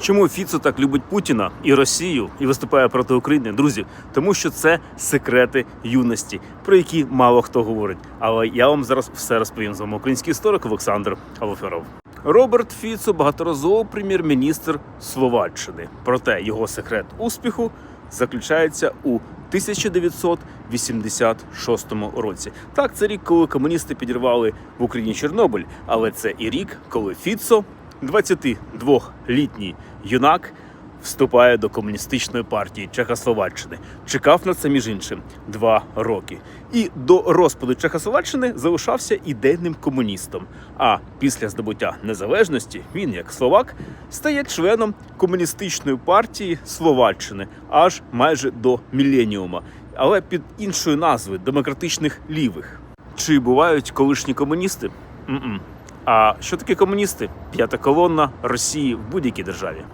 Чому Фіцо так любить Путіна і Росію і виступає проти України? Друзі, тому що це секрети юності, про які мало хто говорить. Але я вам зараз все розповім з вами український історик Олександр Алоферов. Роберт Фіцо багаторазовий прем'єр-міністр Словаччини. Проте його секрет успіху заключається у 1986 році. Так, це рік, коли комуністи підірвали в Україні Чорнобиль, але це і рік, коли Фіцо, 22-літній юнак, вступає до комуністичної партії Чехословаччини. Чекав на це між іншим два роки. І до розпаду Чехословаччини залишався ідейним комуністом. А після здобуття незалежності він, як словак, стає членом комуністичної партії Словаччини аж майже до міленіума, але під іншою назвою демократичних лівих. Чи бувають колишні комуністи? М-м. А що таке комуністи? П'ята колонна Росії в будь-якій державі.